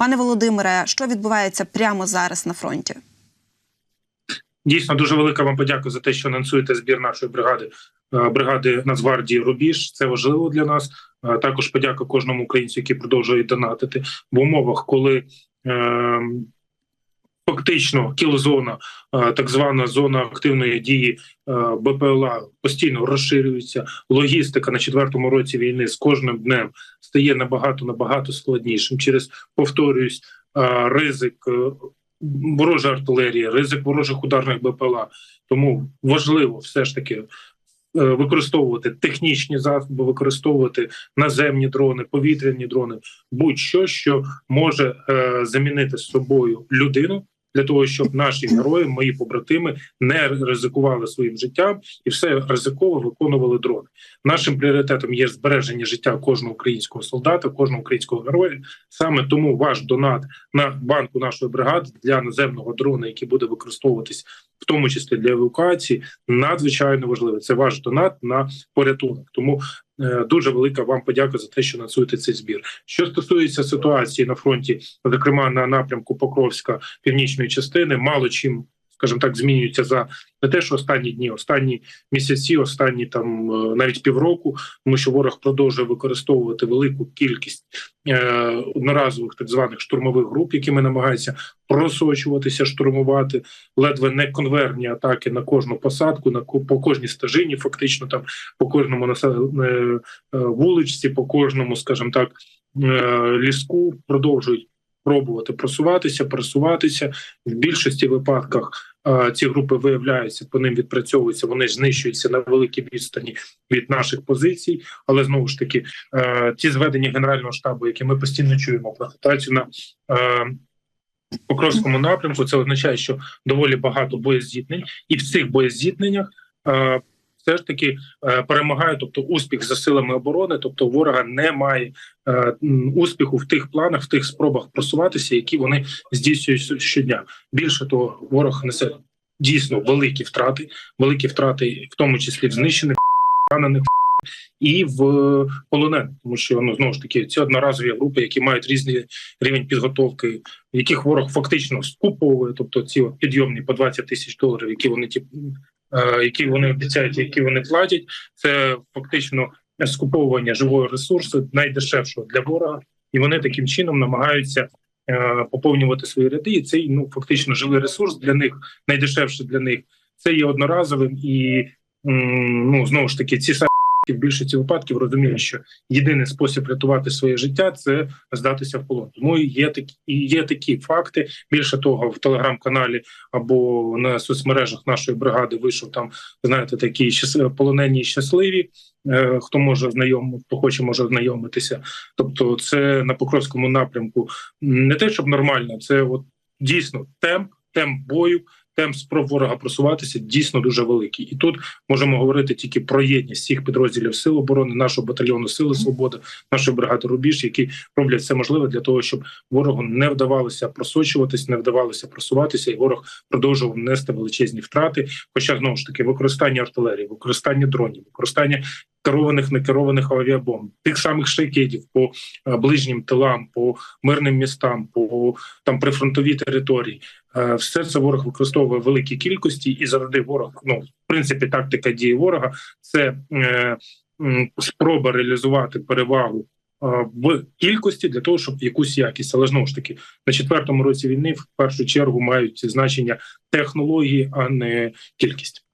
Пане Володимире, що відбувається прямо зараз на фронті? Дійсно, дуже велика вам подяка за те, що анонсуєте збір нашої бригади е, бригади Нацгвардії Рубіж. Це важливо для нас. Е, Також подяка кожному українцю, який продовжує донатити в умовах, коли е, фактично кілозона, е, так звана зона активної дії е, БПЛА, постійно розширюється. Логістика на четвертому році війни з кожним днем стає набагато набагато складнішим. Через повторююсь, е, ризик. ворожа артилерія, ризик ворожих ударних БПЛА. Тому важливо все ж таки використовувати технічні засоби, використовувати наземні дрони, повітряні дрони, будь-що, що може замінити собою людину. Для того щоб наші герої, мої побратими, не ризикували своїм життям і все ризиково виконували дрони. Нашим пріоритетом є збереження життя кожного українського солдата, кожного українського героя. Саме тому ваш донат на банку нашої бригади для наземного дрона, який буде використовуватись в тому числі для евакуації, надзвичайно важливий. Це ваш донат на порятунок. Тому дуже велика вам подяка за те, що нацуєте цей збір. Що стосується ситуації на фронті, зокрема на напрямку Покровська північної частини, мало чим. Скажімо так, змінюється за не те, що останні дні, останні місяці, останні там е, навіть півроку, тому що ворог продовжує використовувати велику кількість е, одноразових так званих штурмових груп, якими намагаються просочуватися, штурмувати ледве не конверні атаки на кожну посадку, на по кожній стежині, фактично там по кожному насе- е, вуличці, по кожному, скажімо так, ліску продовжують пробувати просуватися, пересуватися в більшості випадках. Е, Ці групи виявляються, по ним відпрацьовуються, вони знищуються на великій відстані від наших позицій. Але знову ж таки, е, ті зведення генерального штабу, які ми постійно чуємо про ситуацію на е, Покровському напрямку, це означає, що доволі багато боєздітнень, і в цих боєзіткненнях е, все ж таки е, перемагає, тобто успіх за силами оборони, тобто ворога немає е, успіху в тих планах, в тих спробах просуватися, які вони здійснюють щодня. Більше того, ворог несе дійсно великі втрати, великі втрати, в тому числі в знищених ранених. І в полонених, тому що ну знову ж таки ці одноразові групи, які мають різний рівень підготовки, яких ворог фактично скуповує, тобто ці от підйомні по 20 тисяч доларів, які вони ті, е, які вони обіцяють, які вони платять, це фактично скуповування живого ресурсу найдешевшого для ворога, і вони таким чином намагаються е, поповнювати свої ряди. І цей ну фактично живий ресурс для них найдешевший для них. Це є одноразовим і ну знову ж таки ці самі в більшості випадків розуміють, що єдиний спосіб рятувати своє життя це здатися в полон. Тому є такі є такі факти. Більше того, в телеграм-каналі або на соцмережах нашої бригади вийшов там, знаєте, такі полонені щасливі. Е, Хто може знайом, хто хоче, може ознайомитися. Тобто, це на Покровському напрямку не те, щоб нормально, це от дійсно темп, темп бою. Темп спроб ворога просуватися дійсно дуже великий, і тут можемо говорити тільки про єдність всіх підрозділів сил оборони, нашого батальйону Сили Свободи, нашої бригади Рубіж, які роблять все можливе для того, щоб ворогу не вдавалося просочуватись, не вдавалося просуватися, і ворог продовжував нести величезні втрати. Хоча знову ж таки використання артилерії, використання дронів, використання керованих некерованих авіабомб, тих самих шайкедів по е, ближнім тилам, по мирним містам, по там прифронтовій території. Е, Все це ворог використовує в великій кількості, і завжди ворог, ну в принципі, тактика дії ворога це е, спроба реалізувати перевагу е, в кількості для того, щоб якусь якість, але знову ж таки на четвертому році війни в першу чергу мають значення технології, а не кількість.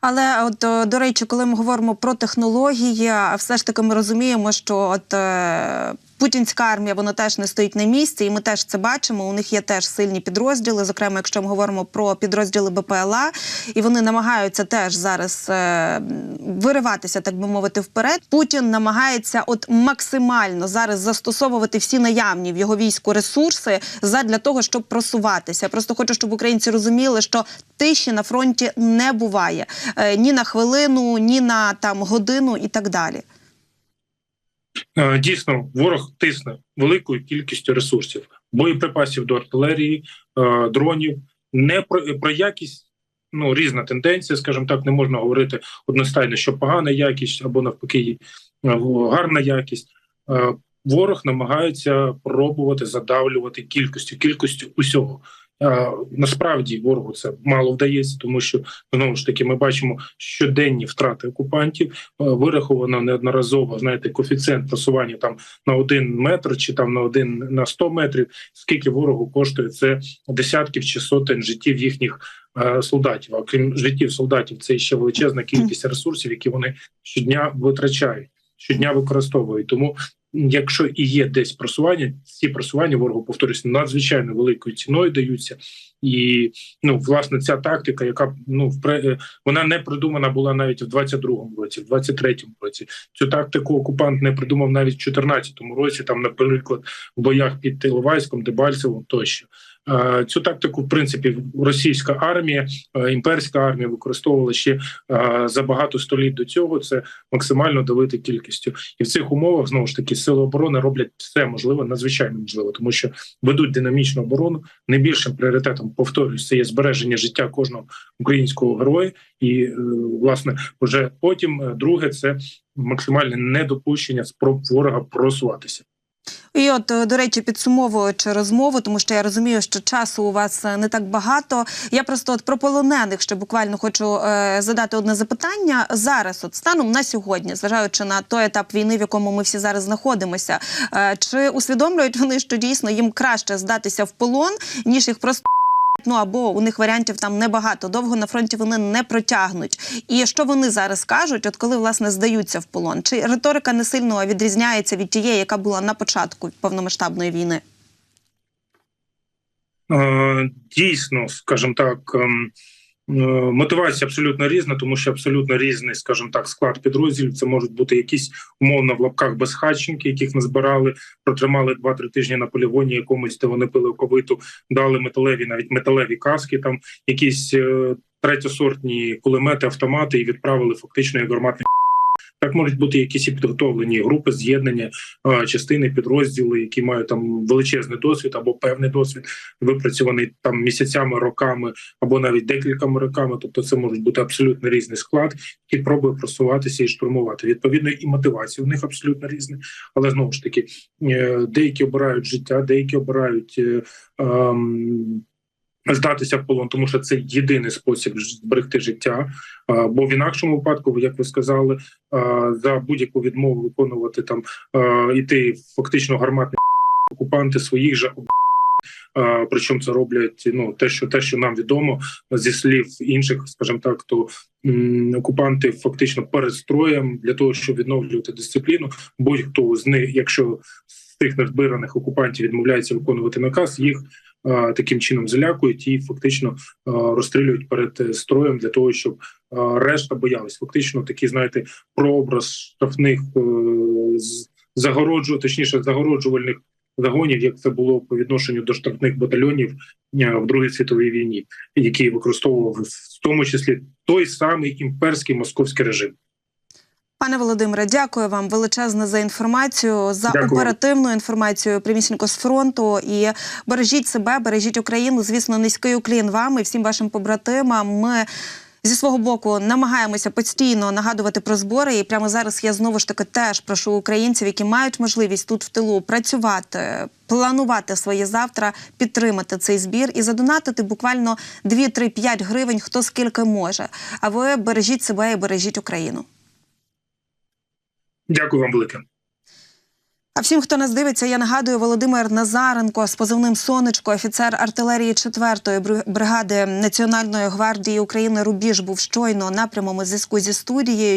Але от до речі, коли ми говоримо про технології, все ж таки ми розуміємо, що от е, путінська армія вона теж не стоїть на місці, і ми теж це бачимо. У них є теж сильні підрозділи. Зокрема, якщо ми говоримо про підрозділи БПЛА, і вони намагаються теж зараз е, вириватися, так би мовити, вперед. Путін намагається от максимально зараз застосовувати всі наявні в його війську ресурси задля того, щоб просуватися. Я просто хочу, щоб українці розуміли, що тиші на фронті не буває е, ні на хвилину, ні на там годину і так далі. Е, Дійсно, ворог тисне великою кількістю ресурсів, боєприпасів до артилерії, е, дронів. Не про, про якість ну різна тенденція, скажімо так, не можна говорити одностайно, що погана якість або навпаки е, гарна якість. Ворог намагається пробувати задавлювати кількістю кількістю усього. Насправді ворогу це мало вдається, тому що знову ж таки ми бачимо щоденні втрати окупантів. Вираховано неодноразово знаєте, коефіцієнт просування там на один метр чи там на один на 100 метрів. Скільки ворогу коштує це десятків чи сотень життів їхніх солдатів. А крім життів солдатів, це ще величезна кількість ресурсів, які вони щодня витрачають, щодня використовують. Тому якщо і є десь просування, ці просування ворогу повторюсь надзвичайно великою ціною даються. І ну власне ця тактика, яка ну впре- вона не придумана була навіть в 22-му році, в 23-му році. Цю тактику окупант не придумав навіть в 14-му році. Там, наприклад, в боях під Тиловайськом, Дебальцевом тощо. Е, Цю тактику, в принципі, російська армія, е, імперська армія використовувала ще е, за багато століть до цього. Це максимально давити кількістю, і в цих умовах знову ж таки сили оборони роблять все можливе, надзвичайно можливе, тому що ведуть динамічну оборону. Найбільшим пріоритетом повторюсь, це є збереження життя кожного українського героя, і власне вже потім друге це максимальне недопущення спроб ворога просуватися. І от, е, до речі, підсумовуючи розмову, тому що я розумію, що часу у вас е, не так багато. Я просто от про полонених ще буквально хочу е, задати одне запитання. Зараз, от станом на сьогодні, зважаючи на той етап війни, в якому ми всі зараз знаходимося, е, чи усвідомлюють вони, що дійсно їм краще здатися в полон, ніж їх просто. Ну або у них варіантів там небагато. Довго на фронті вони не протягнуть. І що вони зараз кажуть, от коли власне здаються в полон? Чи риторика не сильно відрізняється від тієї, яка була на початку повномасштабної війни? Е, Дійсно, скажімо так, ем, мотивація абсолютно різна, тому що абсолютно різний, скажімо так, склад підрозділів. Це можуть бути якісь умовно в лапках безхатченки, яких назбирали, протримали 2-3 тижні на полігоні якомусь, де вони пили оковиту, дали металеві, навіть металеві каски, там якісь е, третьосортні кулемети, автомати і відправили фактично як гарматний. Так можуть бути якісь і підготовлені групи з'єднання, частини, підрозділи, які мають там величезний досвід або певний досвід, випрацьований там місяцями, роками або навіть декількома роками. Тобто, це можуть бути абсолютно різний склад, який пробує просуватися і штурмувати. Відповідно, і мотивація у них абсолютно різна. Але знову ж таки, е, деякі обирають життя, деякі обирають. е, ем, Здатися в полон, тому що це єдиний спосіб зберегти життя. Бо в інакшому випадку, як ви сказали, за будь-яку відмову виконувати там іти фактично гарматні окупанти своїх же Причому це роблять ну те, що те, що нам відомо зі слів інших, скажімо так, то окупанти фактично перед строєм для того, щоб відновлювати дисципліну. Будь-хто з них, якщо з тих надбираних окупантів відмовляється виконувати наказ, їх таким чином залякують і фактично розстрілюють перед е, строєм для того, щоб решта боялись. Фактично, такий, знаєте, прообраз штрафних е, загороджу, точніше, загороджувальних загонів, як це було по відношенню до штрафних батальйонів е, в Другій світовій війні, які використовував в тому числі той самий імперський московський режим. Пане Володимире, дякую вам величезне за інформацію, за Дякую. оперативну інформацію прямісінько з фронту. І бережіть себе, бережіть Україну. Звісно, низький уклін вам і всім вашим побратимам. Ми зі свого боку намагаємося постійно нагадувати про збори. І прямо зараз я знову ж таки теж прошу українців, які мають можливість тут в тилу працювати, планувати своє завтра, підтримати цей збір і задонатити буквально 2-3-5 гривень, хто скільки може. А ви бережіть себе і бережіть Україну. Дякую вам велике. А всім, хто нас дивиться, я нагадую Володимир Назаренко з позивним Сонечко, офіцер артилерії 4-ї бригади Національної гвардії України Рубіж був щойно на прямому зв'язку зі студією.